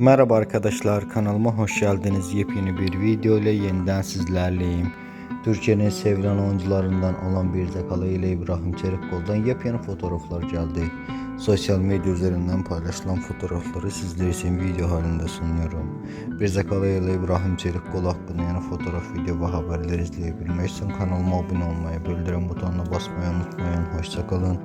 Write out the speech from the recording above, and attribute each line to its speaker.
Speaker 1: Merhaba arkadaşlar kanalıma hoş geldiniz. Yepyeni bir video ile yeniden sizlerleyim. Türkiye'nin sevilen oyuncularından olan bir zakalı ile İbrahim Çelikkol'dan yepyeni fotoğraflar geldi. Sosyal medya üzerinden paylaşılan fotoğrafları sizler için video halinde sunuyorum. Bir zakalı ile İbrahim Çelikkol hakkında yeni fotoğraf, video ve haberler izleyebilmek için kanalıma abone olmayı, bildirim butonuna basmayı unutmayın. Hoşçakalın.